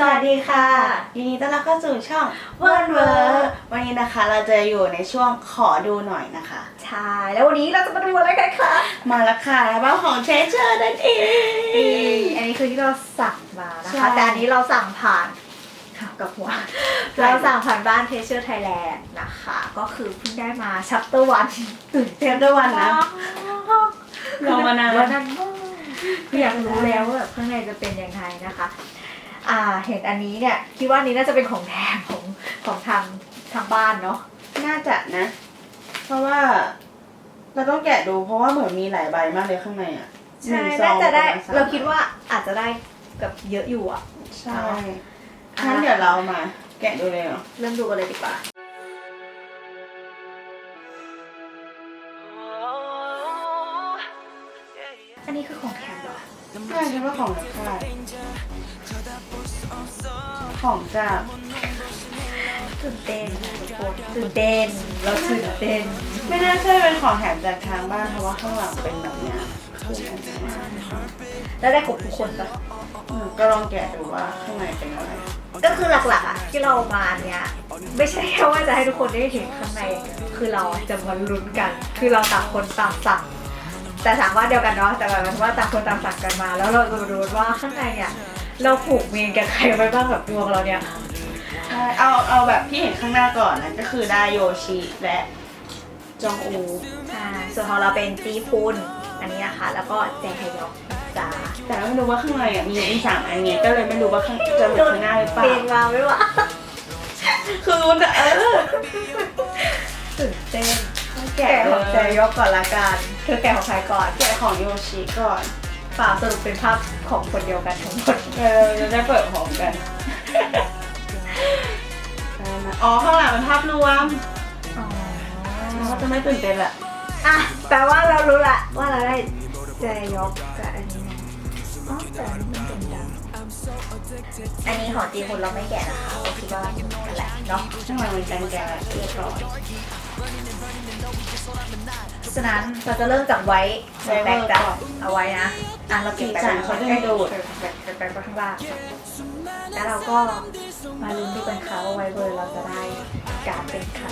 สวัสดีค่ะยินดีต้อนรับเข้าสู่ช่องเวิร์นเวอร์วันนี้นะคะเราจะอยู่ในช่วงขอดูหน่อยนะคะ ใช่ แล้ววันนี้เราจะมาดูอะไรกันคะมาแล้วค่ะอัลบ้าของเชเชอร์นั่นเอง อันนี้คือที่เราสั่งมานะใช่ คะ แต่อันนี้เราสั่งผ่านกับหัว เราสั่งผ่านบ้าน Treasure Thailand นะคะ ก็คือเพิ่งได้มาชัปเตอร์วันตื่นเทมด้วยวันนะ รอมานานรรออนานนานมากคืออยากรู้แล้วว่าแบบข้างในจะเป็นยังไงนะคะ อ่าเห็นอันนี้เนี่ยคิดว่าอันนี้น่าจะเป็นของแถมของของทางทางบ้านเนาะน่าจะนะ เพราะว่าเราต้องแกะดูเพราะว่าเหมือนมีหลายใบมากเลยข้างในอะใช่หนึ่งซองน่าจะได้ปะมณสมเราคิดว่าอาจจะได้กับเยอะอยู่อะ ใช่งั้นเดี๋ยวเรามา แกะดูเลยเหรอเริ่มดูกันเลยดีกว่า อันนี้คือของแถมเหรอใช่ใช่ว่าของจากค่าย ของจากตื่นเต้นทุกคนตื่นเต้นเราตื่นเต้น ไม่น่าใช่เป็นของแถมจากทางบ้านเพราะว่าข้างหลังเป็นแบบเนี้ยคืออันเนี้ยแล้วได้ครบทุกคนปะก็ลองแกะดูว่าข้างในเป็นอะไร ก็คือหลักๆอะที่เรามาเนี่ยไม่ใช่แค่ว่าจะให้ทุกคนได้เห็นข้างใน คือเราจะมาลุ้นกัน คือเราต่างคนต่างสั่งแต่ถามว่าเดียวกันเนาะแต่แบบว่าต่างคนต่างสั่งกันมา แล้วเราจะมาดูว่าข้างในเนี่ย เราผูกเมนกับใครไว้บ้างกับดวงเราเนี่ย ใช่เอาเอาแบบที่เห็นข้างหน้าก่อนนะก็คือได้โยชิและจองอูอ่าส่วนของเราเป็นจีพุนอันนี้นะคะ แล้วก็แจฮยอกจ้าแต่ไม่รู้ว่าข้างในอะมีมีสามอันไงก็เลยไม่รู้ว่าข้างจะเหมือนข้างหน้าหรือเปล่าเปลี่ยนมาไม่วะคือรู้แต่เออตื่นเต้นแกะแกะเลของแจยยอกก่อนละกันเธอแกะของใครก่อน แกะของโยชิก่อน เปล่าสรุปเป็นภาพของคนเดียวกันทั้งหมดเออจะได้เปิดพร้อมกันได้มาอ๋อข้างหลังเป็นภาพรวมอ๋อเราจะไม่ตื่นเต้นแหละอะแปลว่าเรารู้ละว่าเราได้แจยอกกับอันนี้นะอ๋อแต่อันนี้มันเป็นดำอันนี้ของจีพุนเราไม่แกะนะคะเราคิดว่านั่นแหละเนาะข้างหลังเป็นการแกะเรียบร้อย ฉะนั้นเราจะเริ่มจากไว้แบกจับเอาไว้นะ อะเราเก็บแบกเขาจะโดูดแบกแบกไปข้างล่างแล้วเราก็มาลุ้นดูกันค่ะว่าไว้เบอร์เราจะได้การเป็นใคร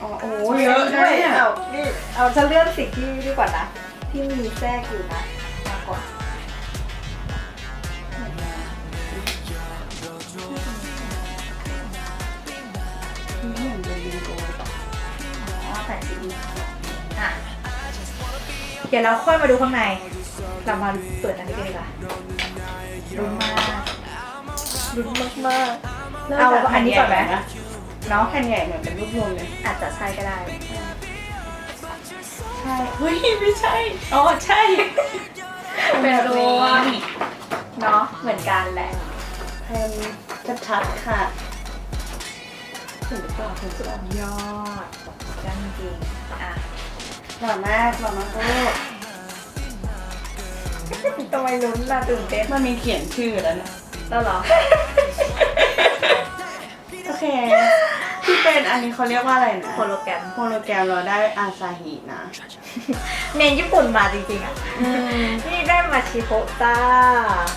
โอ้โหเยอะเลยเนี่ยนี่เอาจะเลือกสิ่งที่ดีกว่านะ ที่มีแทรกอยู่นะ อ๋อแต่สีดีอะเดี๋ยวเราค่อยมาดูข้างใน เรามาเปิดอันนี้กันดีกว่าลุ้นมากลุ้นมากมากๆเอาอันนี้ก่อนไหมเนาะแผ่นใหญ่เหมือนเป็นรูปรวมเลย อาจจะใช่ก็ได้ ใช่ เฮ้ย ไม่ใช่ อ๋อ ใช่เป็นรวมเนาะเหมือนกันแหละแผ่นชัดๆค่ะถึงหรือเปล่าถึงหรือเปล่ายอด กันจริงอะหล่อมากหล่อมากโอ้ทำไมลุ้นล่ะตื่นเต้นมันมีเขียนชื่อแล้วนะแล้วเหรอโอเค ที่เป็นอันนี้เขาเรียกว่าอะไรนะโฮโลแกรมโฮโลแกรมเราได้อาซาฮินะเน้นญี่ปุ่นมาจริงๆอะ นี่ได้มาชิโฮะจ้า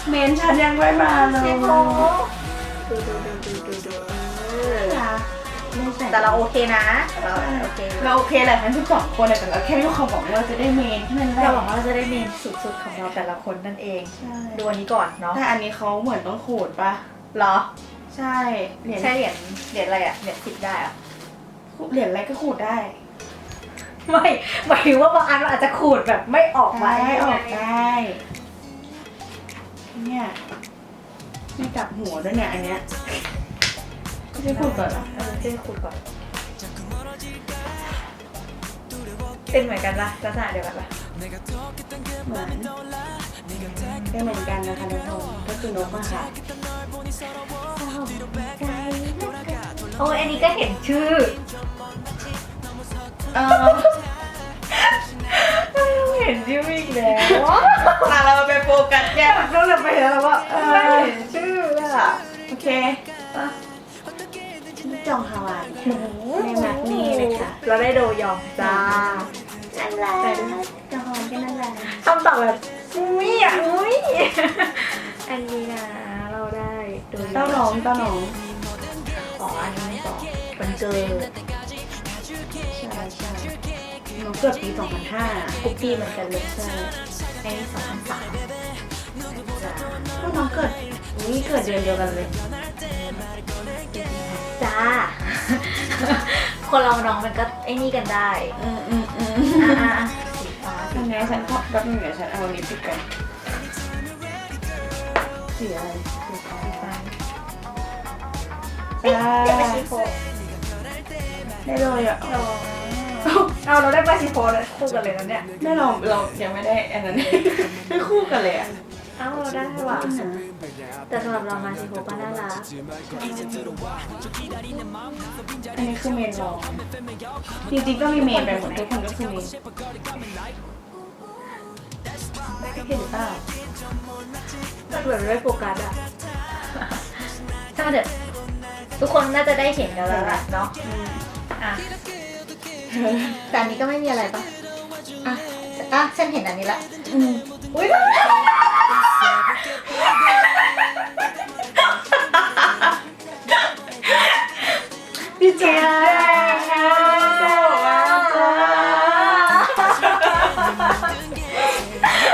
เมนฉันยังไม่มาเลยชิโฮะดูดูดูดูดูดูเออไม่ใส่ แต่เราโอเคนะเราโอเคเราโอเคแหละทั้งทุกสองคนแต่เราแค่ไม่ความหวังว่าจะได้เมนแค่นั้นแหละเราหวังว่าเราจะได้เมนสุดๆของเราแต่ละคนนั่นเองใช่ดูอันนี้ก่อนเนาะแต่อันนี้เขาเหมือนต้องขูดปะเหรอ ใช่เหรียญใช่เหรียญเหรียญอะไรอะเหรียญสิบได้อะเหรียญอะไรก็ขูดได้ไม่หมายถึงว่าบางอันมันอาจจะขูดแบบไม่ออกมาได้ออกได้ได้เนี่ยไม่กลับหัวด้วยเนี่ยอันเนี้ย ไม่ใช่พูดก่อนเหรอเออช่วยขูดก่อนเป็นเหมือนกันปะลักษณะเดียวกันปะเหมือนเป็นเหมือนกันนะคะทุกคนก็คือนกอะค่ะโอ้ยอันนี้ก็เห็นชื่อเออเห็นชื่ออีกแล้วมาเราไปโฟกัสแยกก็เลยไปแล้วว่าเออเห็นชื่ออะโอเค จองฮาวายในแม็กนี่เลยค่ะเราได้โดยองจ้าอะไรจองฮาวก็น่ารักคำตอบแบบอุ้ยอะอุ้ยอันนี้นะเราได้ดูเต้าน้องเต้าน้องอ๋ออันนี้ไม่บอกมันเกิดใช่ใช่น้องเกิดปี2005คุกกี้เหมือนกันเลยใช่อันนี้สองพันสามจ้าก็น้องเกิดนี่เกิดเดือนเดียวกันเลยจ้า คนเราน้องมันก็ไอ้นี่กันได้อืมอืมอืมอะอะอะสีฟ้าสียังไงฉันขอแป๊บนึงเดี๋ยวฉันเอาอันนี้ปิดกันสีอะไรสีฟ้าฟ้าจ้าเดี๋ยวไปชีโฟได้เลยอะเราเอาเราได้ไปชีโฟเลยคู่กันเลยนะเนี่ยไม่เราเรายังไม่ได้อันนั้น ไม่คู่กันเลยอะ เอ้าเราได้ว่ะแต่สำหรับเรามาชีโฟก็น่ารักอันนี้คือเมนร้องจริงๆก็มีเมนไปหมดทุกคนก็คือเมนเห็นเปล่ามันเหมือนไม่โฟกัสอะถ้ามันเถอะทุกคนน่าจะได้เห็นกันแล้วล่ะเนาะอืมอะแต่อันนี้ก็ไม่มีอะไรปะอะอะฉันเห็นอันนี้ละอืม อุ้ยดีใจจ้า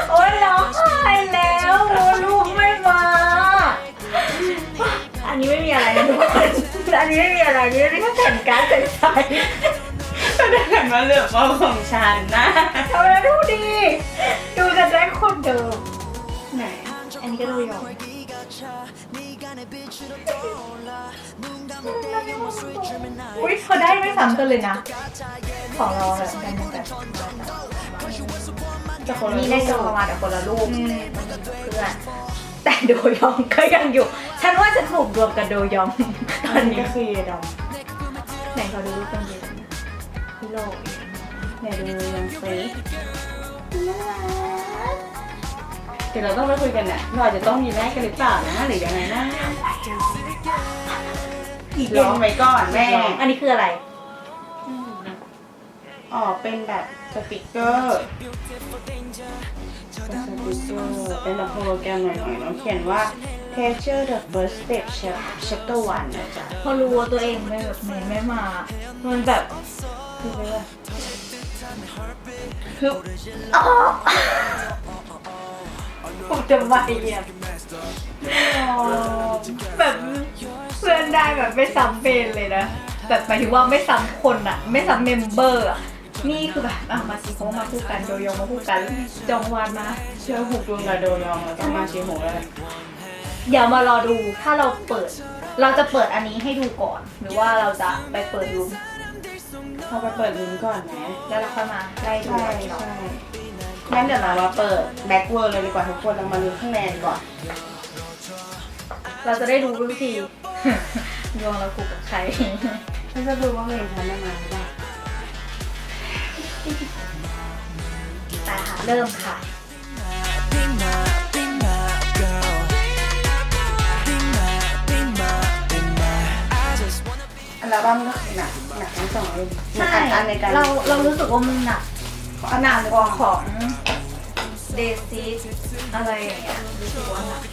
โอ้ยร้องไห้แล้วโอ้ลูกไม่มา อันนี้ไม่มีอะไรนะทุกคนอันนี้ไม่มีอะไรอันนี้ไม่แค่แผ่นการ์ดใสก็ได้เห็นมาเหลือมาของฉันนะๆทำไมดูดี ดูกันได้คนเดิม ไหน อันนี้ก็ดูยอม อุ้ยเขาได้ไม่ซ้ำกันเลยนะของเราแบบได้เหมือนกันจะคนนี่ละได้รูจอปมาแต่คนละรูปเพื่อนแต่โดยองก็ยังอยู่ ฉันว่าฉันถูกรวมกับโดยองตอนนี้ก็คือดอมไหนเขาดูรูปกันดีพี่โลกไหนดูยังเฟซเดี๋ยวเราต้องไปคุยกันเนี่ยเราอาจจะต้องมีแม่กันหรือเปล่านะหรือยังไงนะ อีกลองไว้ก่อนแม่ อันนี้คืออะไร อ๋อ เป็นแบบสติกเกอร์เป็นสติกเกอร์เป็นแบบโปรแกรมหน่อยๆเนาะเขียนว่า Treasure the first step chapter one นะจ๊ะพอรู้ว่าตัวเองไม่แบบไม่ไม่มา มันแบบคือไปว่าคืออ๋อผมจะไปอะแบบ เพื่อนได้แบบไม่ซ้ำเป็นเลยนะ แบบหมายถึงว่าไม่ซ้ำคนอะไม่ซ้ำเมมเบอร์อะนี่คือแบบอะมาสิเขามาคู่กันโดยองมาคู่กันจองวานมา เชื่อผูกดวงกับโดยองแล้วต้องมาชีหงแล้วแหละเดี๋ยวมารอดูถ้าเราเปิด เราจะเปิดอันนี้ให้ดูก่อน หรือว่าเราจะไปเปิดรูมเราไปเปิดลิงก์ก่อนไหมแล้วเราค่อยมาไล่ดูใช่อันนี้เนาะใช่งั้นเดี๋ยวเรามาเปิดแบ็กเวิร์เลยดีกว่าทุกคนเรามาดูข้างในกันก่อนเราจะได้รู้วิธี ดวงเราคู่กับใครฉันจะดูว่าเพลงฉันได้มาหรือเปล่าไปค่ะเริ่มค่ะ Be my, be my girl. Be my, be my, be my. I just wanna อัลบั้มก็คือหนักหนักทั้งสองเล่มใช่ อันในการเราเรารู้สึกว่ามันหนักอันนานกว่าของเดซิสอะไรอย่างเงี้ยรู้สึกว่าหนัก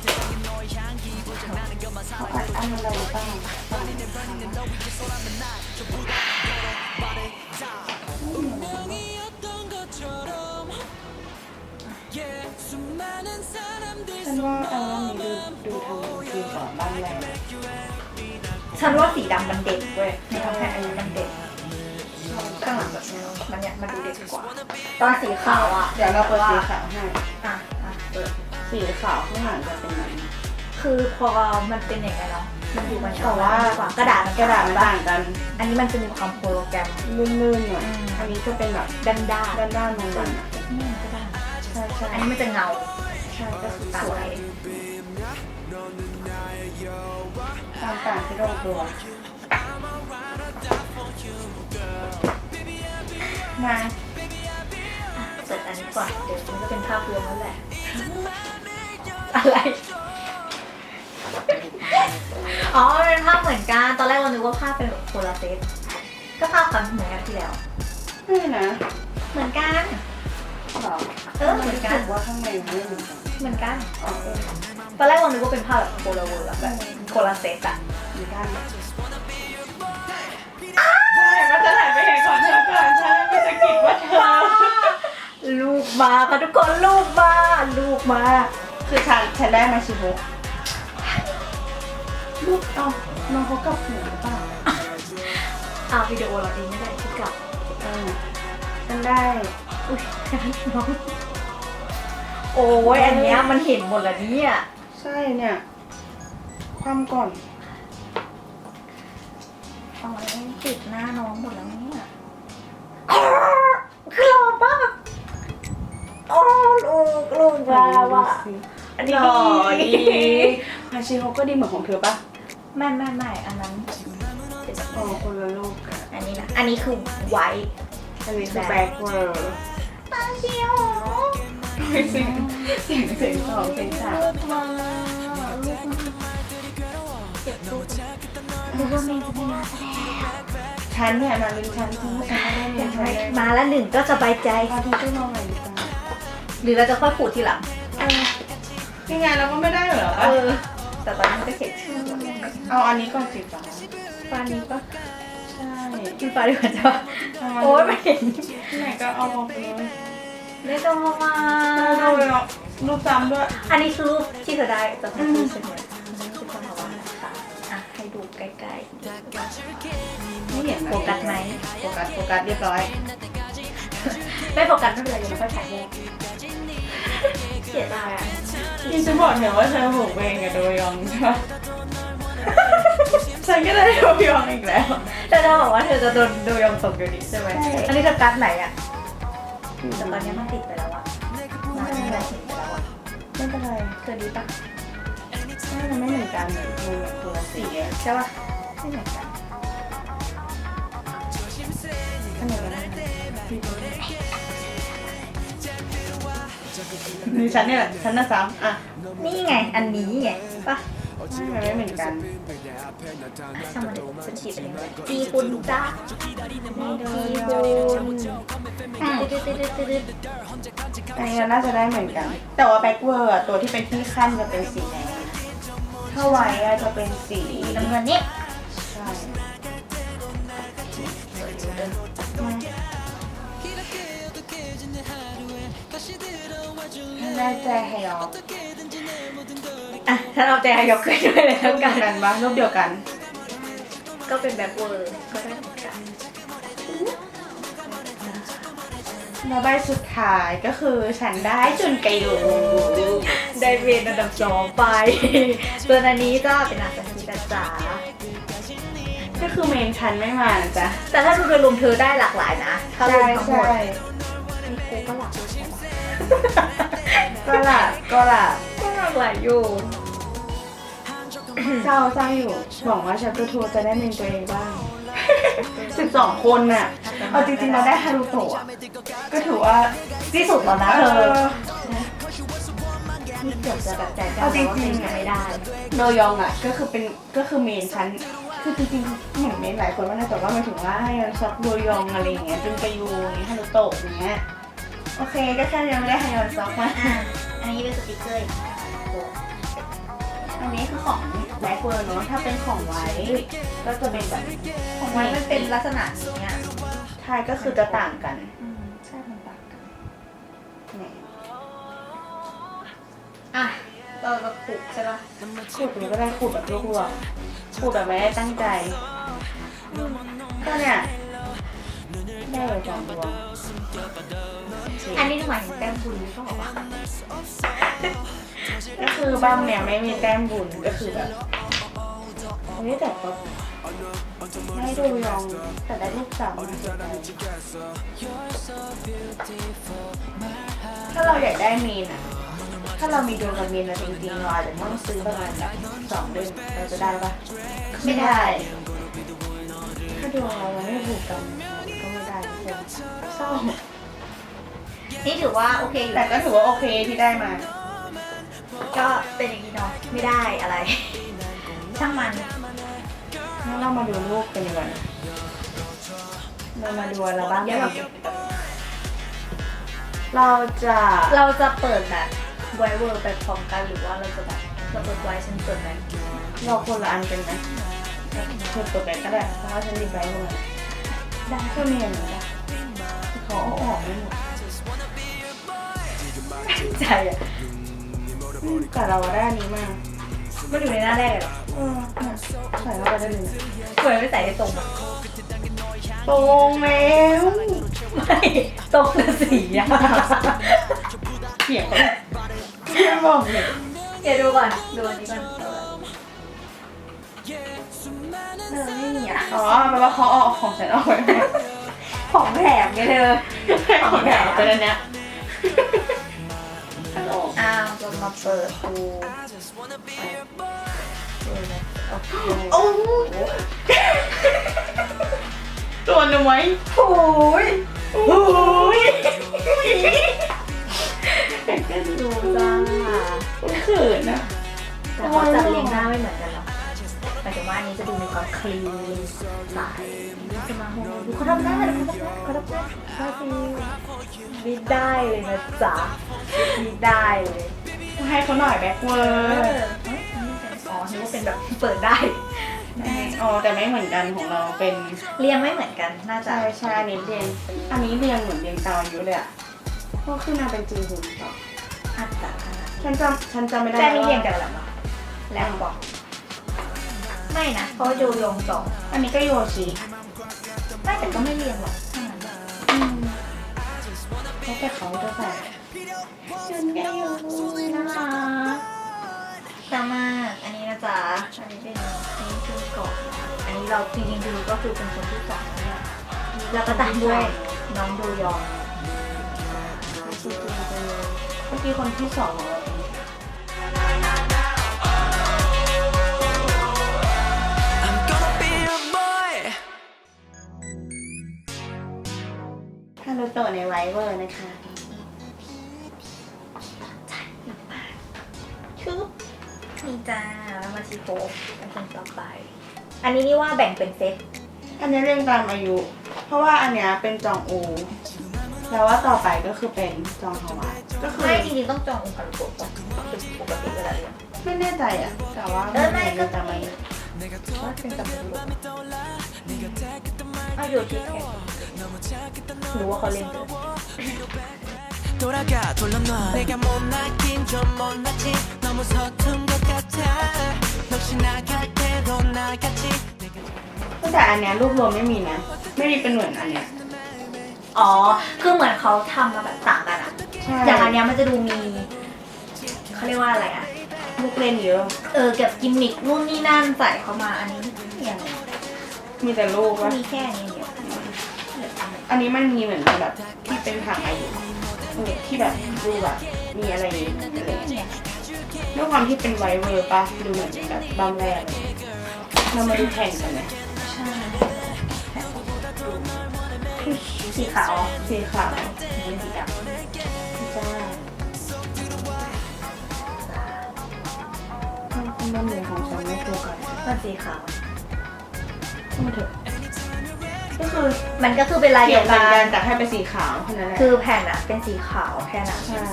ฉันว่าอัลบั้มนี้ดูดูทำดีกว่าบ้านแรงฉันว่าสีดำมันเด็กเว้ยมันทำให้อันนี้มันเด็กข้างหลังแบบนี้มันเนี่ยมันดูเด็กกว่า ตอนสีขาวอะเดี๋ยวเราเปิดสีขาวให้อะอะเปิดสีขาวข้างหลังจะเป็นแบบนี้คือพอมันเป็นอย่างไงเนาะมันดูมัน แต่ว่ากว่ากระดาษมันกระดาษมันต่างกัน อันนี้มันจะมีความโปรแกรมลื่นๆหน่อยอืมอันนี้จะเป็นแบบด้านด้านด้านๆมันๆอะนี่มันก็ด้านใช่ใช่อันนี้มันจะเงาใช่ก็คือตาสไหวลยต่างๆที่เราตัวมาเปิดอันนี้ก่อนเดี๋ยวมันก็เป็นภาพรวมแล้วแหละ อะไร อ๋อมันเป็นภาพเหมือนกัน ตอนแรกเรานึกว่าภาพเป็นแบบโพลาเซตก็ภาพกันเหมือนกันที่แล้วไม่นะเหมือนกัน หรอเออเหมือนกันรู้สึว่าข้างในมันไม่เหมือนกันเหมือนกัน อ๋อเออตอนแรกเรานึกว่าเป็นภาพแบบโคลาเวอร์อะแบบโคลาเซตอะเหมือนกันก็จะถ่ายไปเห็นก่อนเธอก่อนฉันไม่สะกิดว่าเธอ ลูกมาค่ะทุกคนลูกมา ลูกมา คือฉันฉันได้มาชิบุ ลูกเอาน้องเขากลับหัวหรือเปล่าอ้าววิดีโอเราเองไม่ได้ที่กลับเออฉันได้ อุ้ยน้องโอ้ยอันเนี้ยมันเห็นหมดแล้วเนี่ยใช่เนี่ย ความก่อนตอนนี้ติดหน้าน้องหมดแล้วเนี่ยคือหล่อมากโอ้ลูกลูกมาว่ะอันนี้หล่อดี ดีฮาชิโฮก็ดีเหมือนของเธอปะ ไม่ไม่ไม่อันนั้นเป็นแบบอ๋อคนละลูกกันอันนี้นะ อันนี้คือไวท์อันนี้คือแบ็คเวิร์ดตาเชียวเสียงเสียงเสียงสองเสียงสามลูกมาลูกมาเก็บลูกลูกว่าเมย์จะไม่มาแสดงฉันเนี่ยมาลืมฉันฉันฉันไม่ได้เรียนฉันเลยมาแล้วหนึ่งก็สบายใจพาทุกคนมองหน่อยดีกว่าหรือเราจะค่อยขูดทีหลังเออยังไงเราก็ไม่ได้เหรอ เออ แต่ตอนนี้ก็เขียนชื่อแล้ว เอาอันนี้ก่อนสิฟ้าฟ้านี้ปะใช่กินฟ้าดีกว่าจ้ะโอ้ยไม่เห็นที่ไหนก็เอาออกไปเลยไม่ต้องมาดูเลยเนาะรูปจำด้วย อันนี้คือรูปที่เธอได้จากในรูปใช่ไหมอันนี้คือความว่านะคะอะให้ดูใกล้ไม่เห็นๆโฟกัสไหมโฟกัสโฟกัสเรียบร้อย ไม่โฟกัสไม่เป็นไรยังไม่ค่อยถ่ายแยกเสียดายอะที่ฉันบอกเธอว่าเธอผูกเองกับโดยองใช่ปะ ฉันก็ได้โดยองอีกแล้ว แต่เธอบอกว่าเธอจะโดนดูยองตกอยู่ดีใช่ไหมใช่ อันนี้เธอกัดไหนอะแต่ตอนนี้มันติดไปแล้วอะมาที่เราเห็นไปแล้วอะไม่เป็นไรเธอดีปะไม่มันไม่เหมือนกันมือตัวละสีอะใช่ปะไม่เหมือนกันอันไหนกันนะนี่ฉันเนี่ยแหละฉันน่ะซ้ำอะนี่ไง อันนี้ไงปะ ไม่มันไม่เหมือนกันช่างมันเดี๋ยวฉันขีดไปเลยจีคุณจ้าจีคุณตึ๊ดตึ๊ดตึ๊ดตึ๊ดตึ๊ดอันนี้น่าจะได้เหมือนกัน แต่ว่าแบ็กเวอร์ตัวที่เป็นที่ขั้นจะเป็นสีแดงถ้าไว้อะจะเป็นสีน้ำเงินนี่ใช่ได้ใจให้ยอก อะถ้าเราใจยกขึ้นด้วยเลยรูแล้วปเดีกัยวนกันปะรูปเดียวกัน ก็เป็นแบบเวอร์ก็ได้เหมือนกันแล้วใบสุดท้ายก็คือฉันได้จุนไกดูได้เรียนอันดับสองไป ส่วนอันนี้ก็เป็นอาสาสมัครจ๋าก็คือเมนฉันไม่มานะจ๊ะแต่ถ้าดูโดยรวมเธอได้หลากหลายนะถ้ารวมทั้งหมดใช่กูก็หลากหลายนะก็ล่ะก็ล่ะก็หลากหลายอยู่ เศร้าเศร้าอยู่หวังว่าชัปเตอร์ทูจะได้เมนตัวเองบ้าง สิบสองคนน่ะเอาจริงๆเราได้ฮารุโตะอะก็ถือว่าที่สุดแล้วนะเอเธออนี่เกือบจะแบบใจกล้าเอาจริงๆว่าเป็นยังไม่ได้โดยองอะก็คือเป็นก็คือเมนฉันคือจริงๆเหมือนเมนหลายคนว่านะแต่ว่าหมายถึงว่าให้ยอนซอกโดยองอะไรอย่างเงี้ยจนไปยูอย่างเงี้ยฮารุโตะอย่างเงี้ยโอเคก็แค่ยังไม่ได้ให้ยอนซอกมาอะอันนี้เป็นสติกเกอร์อีกโอ้ อันนี้คือของแบล็คเวิร์เนาะถ้าเป็นของไว้ ก็จะเป็นแบบของมันมันเป็นลักษณะนี้อะไทยก็คือจะต่างกันอืมใช่มันต่างกันเนี่ยอะเราจะปลูกใช่ปะขูดดูก็ได้ขูดแบบลวกๆขูดแบบไม่ได้ตั้งใจก็เนี่ยได้เลยสองดวงอันนี้หมายถึงแต้มบุญหรือเปล่าวะ ก็คือบ้างเนี่ยไม่มีแต้มบุญก็คือแบบเฮ้ยแต่ก็ไม่ดูยองแต่ได้ลูกสาวมาเสียดายถ้าเราอยากได้มีนอะถ้าเรามีดวงกับมีนอะจริงๆเราอาจจะต้องซื้อประมาณแบบสองเดือนเราจะได้ปะไม่ได้ ถ้าดวงเราไม่ถูกกันก็ไม่ได้ใช่ไหมเศร้านี่ถือว่าโอเคอยู่แต่ก็ถือว่าโอเคที่ได้มา ก็เป็นอย่างนี้เนาะไม่ได้อะไร ช่างมันงั้นเรามาดูรูปกันดีกว่านะเรามาดูอัลบั้มเดี๋ยวกัเรานเราจะเราจะเปิดแบบไวเวอร์ไปพร้อมกันหรือว่าเราจะแบบเราเปิดไวฉันเปิดไหมเราคนละอันกันไหมเธอเปิดไปก็ได้เพราะว่าฉันรีบไปเลยได้ก็เนียนเหมือนกันเขาเอาออกไม่หมดใจอะอืม แต่เราได้อันนี้มามันอยู่ในหน้าแรกเลยเหรอเออเนี่ยใส่เข้าไปได้เลยนะเหมือนไม่ใส่ในตรงอะตรงแล้วไม่ตรงกับสีอะเขียนเขาเขียนบอกเลยเดี๋ยวดูก่อนดูอันนี้ก่อนเออไม่มีอะอ๋อแปลว่าเขาเอาของฉันเอาไว้ให้ของแถมไงเธอของแถมเป็นอันเนี้ย มาเปิดดูดูนะโอเคโอ้ตัวหนูไหมโอ้ยโอ้ยดูจ้าเขินอะแต่เขาจัดเรียงหน้าไม่เหมือนกันหรอกหมายถึงว่าอันนี้จะดูมีความคลีนใสจะมาโหดูเขาทำหน้าดูเขาทำหน้าเขาทำหน้าสิไม่ได้เลยนะจ๊ะไม่ได้เลย ให้เขาหน่อยแบ็คเวอเอร์ออ๋อนึกว่าเป็นแบบเปิดได้ อ๋อแต่ไม่เหมือนกันของเราเป็นเรียงไม่เหมือนกันน่าจะใช่ใช่อันนี้เรียงอันนี้เรียงเหมือนเรียงตามอายุเลยอะเพราะขึ้นมาเป็นจีหุ่นต่ออาจจะฉันจำฉันจำไม่ได้แต่นี่ว่าเรียงกันแล้วปะแล้วบอกไม่นะเพราะว่าดูลงสองอันนี้ก็โยชิไม่แต่ก็ไม่เรียงหรอกถ้างั้นอืมแล้วแต่เขาจะใส่ ฉันก็โยชิน่ารักต่อมาอันนี้นะจ๊ะอันนี้เป็นอันนี้คือก่อนอันนี้เราจริงๆดูก็คือเป็นคนที่สองเนี่ยแล้วก็ตามด้วยน้องดูยองเมื่อกี้คนที่สองของเราเอง I'm gonna be a boy ฮารุโตะในไวเวอร์นะคะ ชุบนี่จ้าแล้วมาชีโฟเป็นคนต่อไป อันนี้นี่ว่าแบ่งเป็นเซตอันนี้เรียงตามอายุ เพราะว่าอันเนี้ยเป็นจองอูแล้วว่าต่อไปก็คือเป็นจองฮาวาก็คือไม่จริงๆต้องจององค์การปกป่ะคือปกติเวลาเรียนไม่แน่ใจอะแต่ว่าเออไม่ก็ตามอายุว่าเป็นจำเป็นหรืออะอยู่ที่แค่หรือว่าเขาเรียนเกิน 돌아가 돌려놔 내가 못났긴 좀 못났지 너무 서툰 것 같아 역시 나갈 때도 나같이 แต่อันเนี้ยรูปรวมไม่มีนะ ไม่มีเป็นเหมือนอันเนี้ย อ๋อ คือเหมือนเขาทำมาแบบต่างกันอะ ใช่ อย่างอันเนี้ยมันจะดูมีเขาเรียกว่าอะไรอะ ลูกเล่นเยอะ เออเก็บกิมมิคนู่นนี่นั่นใส่เข้ามาอันนี้อย่าง มีแต่รูป ก็ ว่า มีแค่นี้เดียว อันนี้มันมีเหมือนแบบที่เป็นถังอายุเออ ที่แบบดูแบบมีอะไรอะไรอย่างเงี้ยด้วยความที่เป็นไวเวอร์ปะดูเหมือนแบบบางแรกเลยเรามาดูแข่งกันไหมใช่สีขาวสีขาวนี่สีดำจ้ามันเหมือนของฉันไม่ถูกกันมันสีขาวก็มาเถอะ ก็คือมันก็คือเป็นลายเขีเดียยนวเหมือนกักันนแต่ให้เป็นสีขาวแค่นั้นแหละคือแผ่นอะเป็นสีขาวแค่นั้นใช่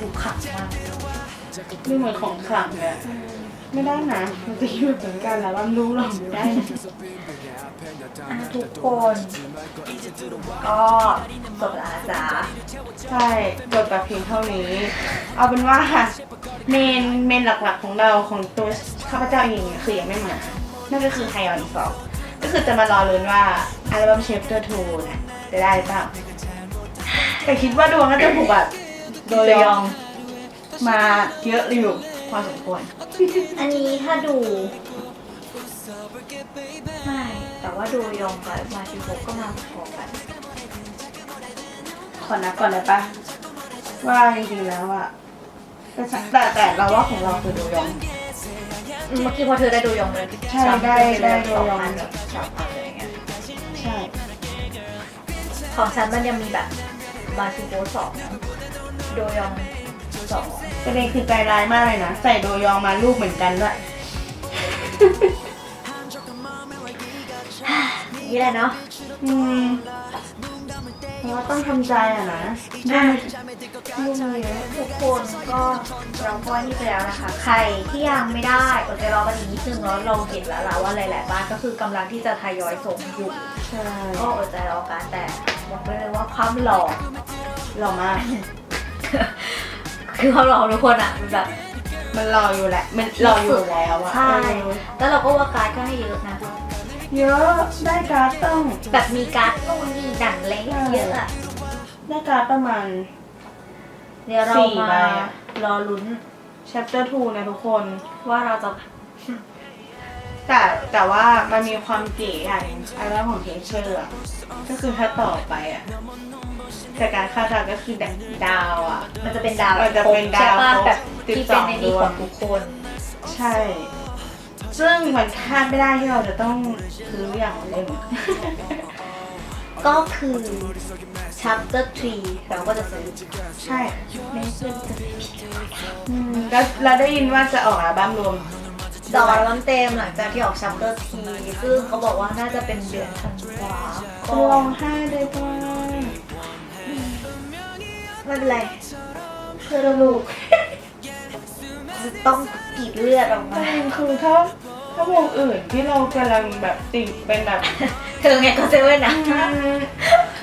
ดูขาวมากดูเหมือนของขลังเลยอะไม่ได้นะมันจะอยู่ถึงกันแล้วว่ารู้เราไม่ได้นะอะทุกคน ก็จบแล้วนะจ๊ะใช่จบแต่เพียงเท่านี้ เอาเป็นว่าเมนเมนหลักๆของเราของตัวข้าพเจ้าเองเนี่ยคือยังไม่มา นั่นก็คือไฮออนสองก็คือจะมารอลุ้นว่าอัลบั้มเชฟเตอร์ทูเนี่ยจะได้เปล่าแต่คิดว่าดวงน่าจะถูกแบบโดยยองมาเยอะอยู่พอสมควร อันนี้ถ้าดู ไม่ แต่ว่าดูยองกับมาชิโกะก็มาพอกันขอนับก่อนได้ปะว่าจริงๆแล้วอะแต่ฉันแต่แต่เราว่าของเราคือโดยองอืม เมื่อกี้พอเธอได้ดูยองเลยใช่ได้ได้ดูยองสพันแบบสามพันอะไรอย่างเงี้ยใช่ ของฉันมันยังมีแบบมาชิโกะสองโดยองสองประเด็นคือใจร้ายมากเลยนะ ใส่โดยองมาลูกเหมือนกันด้วย นี่แหละเนาะอืม ราะว่าต้องทำใจอะนะเรื่องมันเรื่องมันเยอะทุกคนก็เราก็นี่ไปแล้วนะคะ ใครที่ยังไม่ได้อดใจรอกันอีกนิดนึงแล้วเราเห็นแล้วล่ะว่าหลาย ๆ บ้านก็คือกำลังที่จะทยอยส่งอยู่ใช่ก็อดใจรอกันแต่บอกไปเลยว่าความหล่อหล่อมาก คือความหล่อของทุกคนอะมันแบบมันรออยู่แหละ มันรออยู่แล้วอะใช่เออแล้วเราก็ว่าการ์ดก็ให้เยอะนะ เยอะได้การ์ดต้องแบบมีการ์ดนู่นนี่ดันเล็กเยอะอะได้การ์ดประมาณ เดี๋ยวเราสี่มาใบอะ รอลุ้น chapter 2นะทุกคน ว่าเราจะแต่แต่ว่ามันมีความเก๋อย่างหนึ่งอันแรกของเทเชอร์อะก็คือถ้าต่อไปอะแต่การคาดการณ์ก็คือดาวอะมันจะเป็นดาวมันจะเป็นดาวใช่ปะครบแบบที่เป็นใน12นี้ดวของงทุกคน ใช่ ซึ่งมันคาดไม่ได้ที่เราจะต้องซื้ออย่างเล่มก็คือ chapter 3เราก็จะซื้อใช่ไม่เพื่อนจะไม่ผิดอืมแล้วเราได้ยินว่าจะออกอัลบั้มรวมดอกอัลบั้มเต็มหลังจากที่ออก chapter 3ซึ่งเขาบอกว่าน่าจะเป็นเดือนธันวาก็ร้องไห้เลยป่ะไม่เป็นไรเพื่อลูก จะต้องกรีดเลือดออกประมาเด็นคือถ้าถ้าวงอื่นที่เรากำลังแบบติดเป็นแบบเธอไงก็เซเว่นนะ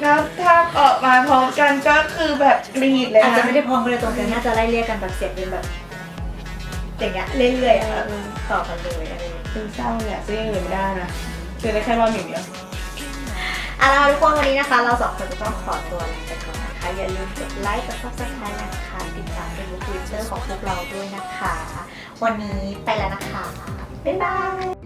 แล้วถ้าออกมาพร้อมกันก็คือแบบกรีดเลยอาจนะจะไม่ได้พร้อมกันเลยตรงกันน่าจะไล่เรียกกันแบบเสียงเป็นแบบอย่างเงี้ยเรื่อยๆอะแบบต่อกันเลยอะไรอย่างเงี้ยเป็นเศร้าเนี่ยซื้ออย่างอื่นไม่ได้นะซื้อได้แค่รอบอย่างเดียวเอาล่ะทุกคนวันนี้นะคะ เราสองคนจะต้องขอตัวลาไปก่อนนะ คะ อย่าลืมกดไลค์กดซับสไครต์นะคะติดตามเป็นทวิตเตอร์ของพวกเราด้วยนะคะ วันนี้ไปแล้วนะคะ บ๊ายบาย